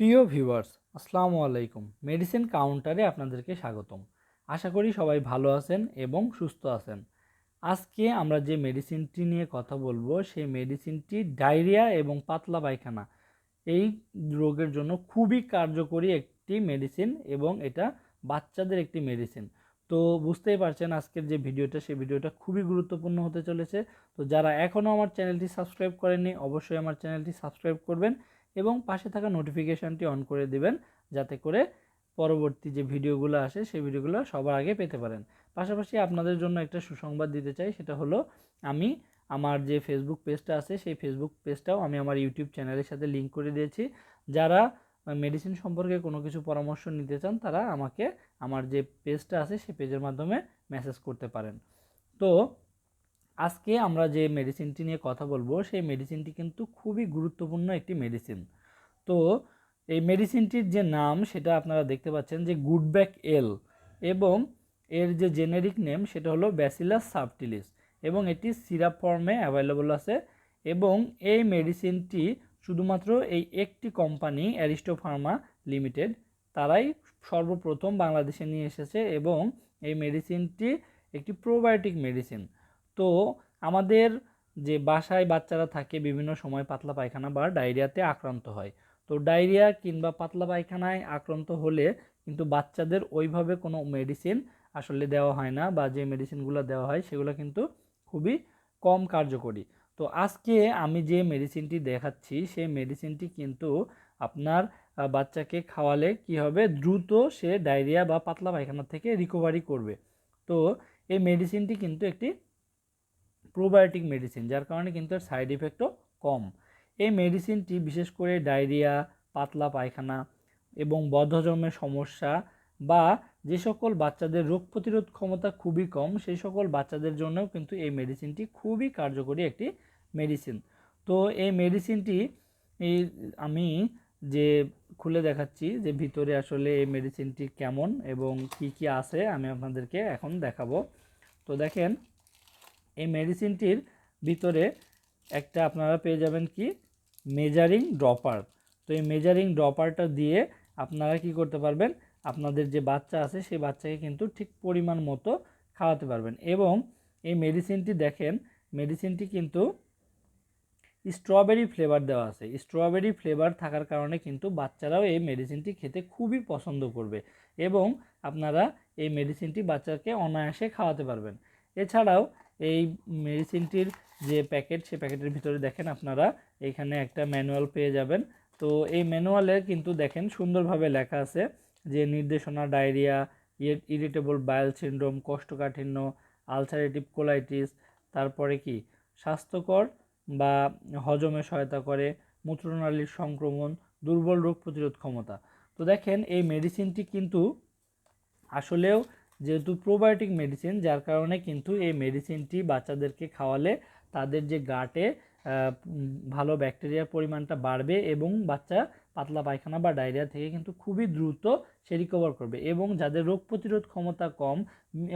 প্রিয় ভিউয়ার্স, আসসালামু আলাইকুম। মেডিসিন কাউন্টারে আপনাদেরকে স্বাগতম। আশা করি সবাই ভালো আছেন এবং সুস্থ আছেন। আজকে আমরা যে মেডিসিনটি নিয়ে কথা বলব, সেই মেডিসিনটি ডায়রিয়া এবং পাতলা পায়খানা, এই রোগের জন্য খুবই কার্যকরী একটি মেডিসিন এবং এটা বাচ্চাদের একটি মেডিসিন। তো বুঝতেই পারছেন আজকের যে ভিডিওটা, সেই ভিডিওটা খুবই গুরুত্বপূর্ণ হতে চলেছে। তো যারা এখনও আমার চ্যানেলটি সাবস্ক্রাইব করেননি, অবশ্যই আমার চ্যানেলটি সাবস্ক্রাইব করবেন এবং পাশে থাকা নোটিফিকেশানটি অন করে দিবেন, যাতে করে পরবর্তী যে ভিডিওগুলো আসে, সেই ভিডিওগুলো সবার আগে পেতে পারেন। পাশাপাশি আপনাদের জন্য একটা সুসংবাদ দিতে চাই, সেটা হলো, আমি আমার যে ফেসবুক পেজটা আছে, সেই ফেসবুক পেজটাও আমি আমার ইউটিউব চ্যানেলের সাথে লিঙ্ক করে দিয়েছি। যারা মেডিসিন সম্পর্কে কোনো কিছু পরামর্শ নিতে চান, তারা আমাকে আমার যে পেজটা আছে, সেই পেজের মাধ্যমে মেসেজ করতে পারেন। তো আজকে আমরা যে মেডিসিনটি নিয়ে কথা বলব, সেই মেডিসিনটি কিন্তু খুবই গুরুত্বপূর্ণ একটি মেডিসিন তো এই মেডিসিনটির যে নাম, সেটা আপনারা দেখতে পাচ্ছেন যে গুডব্যাক এল এবং এর যে জেনেরিক নেম সেটা হলো ব্যাসিলাস সাবটিলিস এবং এটি সিরাপ ফর্মে অ্যাভেলেবল আছে এবং এই মেডিসিনটি শুধুমাত্র এই একটি কোম্পানি অ্যারিস্টো ফার্মা লিমিটেড তারাই সর্বপ্রথম বাংলাদেশে নিয়ে এসেছে এবং এই মেডিসিনটি একটি প্রোবায়োটিক মেডিসিন তো আমাদের যে বাসায় বাচ্চারা থাকে, বিভিন্ন সময় পাতলা পায়খানা বা ডায়রিয়াতে আক্রান্ত হয়। তো ডায়রিয়া কিংবা পাতলা পায়খানায় আক্রান্ত হলে কিন্তু বাচ্চাদের ওইভাবে কোনো মেডিসিন আসলে দেওয়া হয় না বা যে মেডিসিনগুলো দেওয়া হয়, সেগুলো কিন্তু খুবই কম কার্যকরী। তো আজকে আমি যে মেডিসিনটি দেখাচ্ছি, সেই মেডিসিনটি কিন্তু আপনার বাচ্চাকে খাওয়ালে কি হবে? দ্রুত সে ডায়রিয়া বা পাতলা পায়খানা থেকে রিকভারি করবে। তো এই মেডিসিনটি কিন্তু একটি প্রোবায়োটিক মেডিসিন যার কারণে কিন্তু এর সাইড ইফেক্টও কম। এই মেডিসিনটি বিশেষ করে ডায়রিয়া পাতলা পায়খানা এবং বদ্ধজমের সমস্যা বা যে সকল বাচ্চাদের রোগ প্রতিরোধ ক্ষমতা খুবই কম, সেই সকল বাচ্চাদের জন্যও কিন্তু এই মেডিসিনটি খুবই কার্যকরী একটি মেডিসিন তো এই মেডিসিনটি আমি যে খুলে দেখাচ্ছি যে ভিতরে আসলে এই মেডিসিনটি কেমন এবং কি কি আছে, আমি আপনাদেরকে এখন দেখাবো। তো দেখেন এই মেডিসিনটির ভিতরে একটা আপনারা পেয়ে যাবেন কি? মেজারিং ড্রপার তো এই মেজারিং ড্রপারটা দিয়ে আপনারা কি করতে পারবেন? আপনাদের যে বাচ্চা আছে, সেই বাচ্চাকে কিন্তু ঠিক পরিমাণ মতো খাওয়াতে পারবেন। এবং এই মেডিসিনটি দেখেন মেডিসিনটি কিন্তু স্ট্রবেরি ফ্লেভার দেওয়া আছে। স্ট্রবেরি ফ্লেভার থাকার কারণে কিন্তু বাচ্চারাও এই মেডিসিনটি খেতে খুবই পছন্দ করবে এবং আপনারা এই মেডিসিনটি বাচ্চাকে অনায়াসে খাওয়াতে পারবেন। এছাড়াও এই মেডিসিনটির যে প্যাকেট সেই প্যাকেটের ভিতরে দেখেন আপনারা, এখানে একটা ম্যানুয়াল পেয়ে যাবেন। তো এই ম্যানুয়ালে কিন্তু দেখেন সুন্দরভাবে লেখা আছে যে নির্দেশনা ডায়রিয়া ইরিটেবল বায়াল সিন্ড্রোম কোষ্ঠকাঠিন্য আলসারেটিভ কোলাইটিস তারপরে কি? স্বাস্থ্যকর বা হজমে সহায়তা করে, মূত্রনালীর সংক্রমণ, দুর্বল রোগ প্রতিরোধ ক্ষমতা। তো দেখেন এই মেডিসিনটি কিন্তু আসলেও যেহেতু প্রোবায়োটিক মেডিসিন যার কারণে কিন্তু এই মেডিসিনটি বাচ্চাদেরকে খাওয়ালে তাদের যে গাটে ভালো ব্যাকটেরিয়ার পরিমাণটা বাড়বে এবং বাচ্চা পাতলা পায়খানা বা ডায়রিয়া থেকে কিন্তু খুবই দ্রুত সে রিকভার করবে এবং যাদের রোগ প্রতিরোধ ক্ষমতা কম,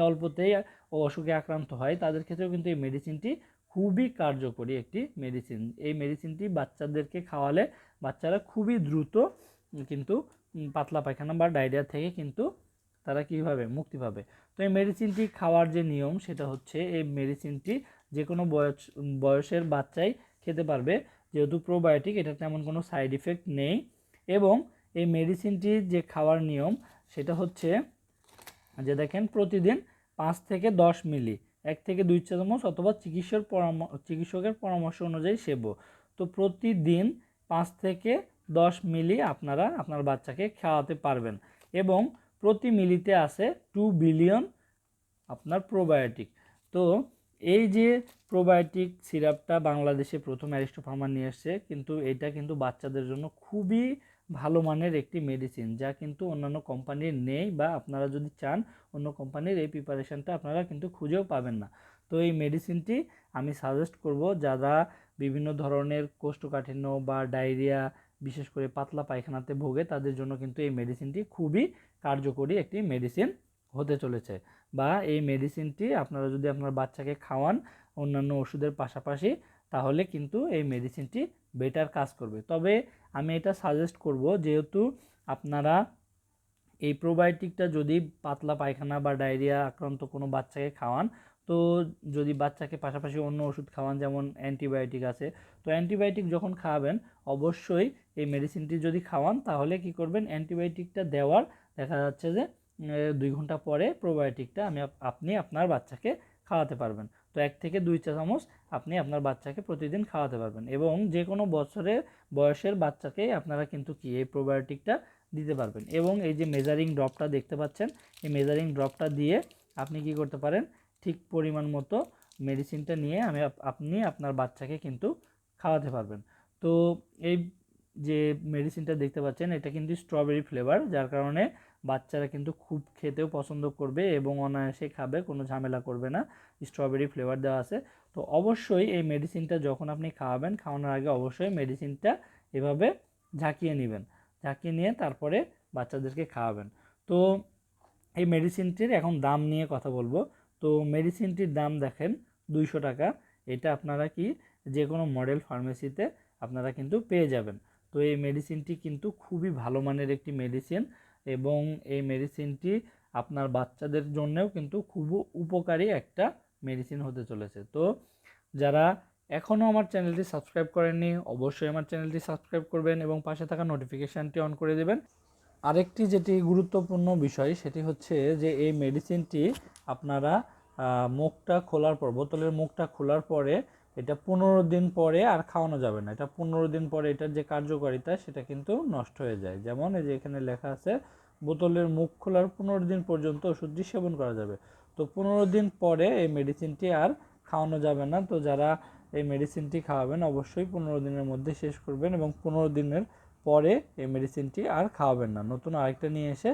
অল্পতেই অসুখে আক্রান্ত হয়, তাদের ক্ষেত্রেও কিন্তু এই মেডিসিনটি খুবই কার্যকরী একটি মেডিসিন এই মেডিসিনটি বাচ্চাদেরকে খাওয়ালে বাচ্চারা খুবই দ্রুত কিন্তু পাতলা পায়খানা বা ডায়রিয়া থেকে কিন্তু তারা কীভাবে মুক্তি পাবে? তো এই মেডিসিনটি খাওয়ার যে নিয়ম, সেটা হচ্ছে এই মেডিসিনটি যে কোনো বয়স, বয়সের বাচ্চাই খেতে পারবে। যেহেতু প্রোবায়োটিক এটা তেমন কোনো সাইড ইফেক্ট নেই। এবং এই মেডিসিনটির যে খাওয়ার নিয়ম, সেটা হচ্ছে যে দেখেন, প্রতিদিন পাঁচ থেকে দশ মিলি, এক থেকে দুই চামচ অথবা চিকিৎসক পরাম, চিকিৎসকের পরামর্শ অনুযায়ী সেব। তো প্রতিদিন পাঁচ থেকে দশ মিলি আপনারা আপনার বাচ্চাকে খাওয়াতে পারবেন। এবং প্রতি মিলিতে আছে টু বিলিয়ন আপনার প্রোবায়োটিক। তো এই যে প্রোবায়োটিক সিরাপটা বাংলাদেশে প্রথম অ্যারিস্টো ফার্মা নিয়ে এসছে, কিন্তু এটা কিন্তু বাচ্চাদের জন্য খুবই ভালো মানের একটি মেডিসিন যা কিন্তু অন্যান্য কোম্পানির নেই বা আপনারা যদি চান, অন্য কোম্পানির এই প্রিপারেশনটা আপনারা কিন্তু খুঁজেও পাবেন না। তো এই মেডিসিনটি আমি সাজেস্ট করব, যারা বিভিন্ন ধরনের কোষ্ঠকাঠিন্য বা ডায়রিয়া বিশেষ করে পাতলা পায়খানাতে ভোগে তাদের জন্য কিন্তু এই মেডিসিনটি খুবই কার্যকরী একটি মেডিসিন হতে চলেছে। বা এই মেডিসিনটি আপনারা যদি আপনার বাচ্চাকে খাওয়ান অন্যান্য ওষুধের পাশাপাশি, তাহলে কিন্তু এই মেডিসিনটি বেটার কাজ করবে। তবে আমি এটা সাজেস্ট করব যেহেতু আপনারা এই প্রোবায়োটিকটা যদি পাতলা পায়খানা বা ডায়রিয়া আক্রান্ত কোনো বাচ্চাকে খাওয়ান তো যদি বাচ্চাকে পাশাপাশি অন্য ওষুধ খাওয়ান, যেমন অ্যান্টিবায়োটিক আছে, তো অ্যান্টিবায়োটিক যখন খাওয়াবেন অবশ্যই এই মেডিসিনটি যদি খাওয়ান, তাহলে কি করবেন, অ্যান্টিবায়োটিকটা দেওয়ার দেখা যাচ্ছে যে দুই ঘণ্টা পরে প্রোবায়োটিকটা আমি আপ- আপনি আপনার বাচ্চাকে খাওয়াতে পারবেন। তো এক থেকে দুই চা চামচ আপনি আপনার বাচ্চাকে প্রতিদিন খাওয়াতে পারবেন এবং যে কোনো বছরের বয়সের বাচ্চাকেই আপনারা কিন্তু কি এই প্রোবায়োটিকটা দিতে পারবেন। এবং এই যে মেজারিং ড্রপটা দেখতে পাচ্ছেন, এই মেজারিং ড্রপটা দিয়ে আপনি কি করতে পারেন ঠিক পরিমাণ মতো মেডিসিনটা নিয়ে আমি আপ- আপনি আপনার বাচ্চাকে কিন্তু খাওয়াতে পারবেন। তো এই যে মেডিসিনটা দেখতে পাচ্ছেন, এটা কিন্তু স্ট্রবেরি ফ্লেভার যার কারণে বাচ্চারা কিন্তু খুব খেতেও পছন্দ করবে এবং অনায়াসে খাবে, কোনো ঝামেলা করবে না। স্ট্রবেরি ফ্লেভার দেওয়া আছে। তো অবশ্যই এই মেডিসিনটা যখন আপনি খাওয়াবেন, খাওয়ানোর আগে অবশ্যই মেডিসিনটা এভাবে ঝাঁকিয়ে নেবেন। ঝাঁকিয়ে নিয়ে তারপরে বাচ্চাদেরকে খাওয়াবেন। তো এই মেডিসিনটির এখন দাম নিয়ে কথা বলব। তো মেডিসিনটির দাম দেখেন দুইশো টাকা। এটা আপনারা কি যে কোনো মডেল ফার্মেসিতে আপনারা কিন্তু পেয়ে যাবেন। তো এই মেডিসিনটি কিন্তু খুবই ভালো মানের একটি মেডিসিন এবং এই মেডিসিনটি আপনার বাচ্চাদের জন্যও কিন্তু খুব উপকারী একটা মেডিসিন হতে চলেছে। তো যারা এখনও আমার চ্যানেলটি সাবস্ক্রাইব করেননি, অবশ্যই আমার চ্যানেলটি সাবস্ক্রাইব করবেন এবং পাশে থাকা নোটিফিকেশানটি অন করে দেবেন। আরেকটি যেটি গুরুত্বপূর্ণ বিষয়, সেটি হচ্ছে যে এই মেডিসিনটি আপনারা মুখটা খোলার পর, বোতলের মুখটা খোলার পরে এটা পনেরো দিন পরে আর খাওয়ানো যাবে না। এটা পনেরো দিন পরে এটার যে কার্যকারিতা, সেটা কিন্তু নষ্ট হয়ে যায়। যেমন এই যে এখানে লেখা আছে, বোতলের মুখ খোলার পনেরো দিন পর্যন্ত ওষুধটি সেবন করা যাবে। তো পনেরো দিন পরে এই মেডিসিনটি আর খাওয়ানো যাবে না। তো যারা এই মেডিসিনটি খাওয়াবেন, অবশ্যই পনেরো দিনের মধ্যে শেষ করবেন এবং পনেরো দিনের পরে এই মেডিসিনটি আর খাওয়াবেন না। নতুন আরেকটা নিয়ে এসে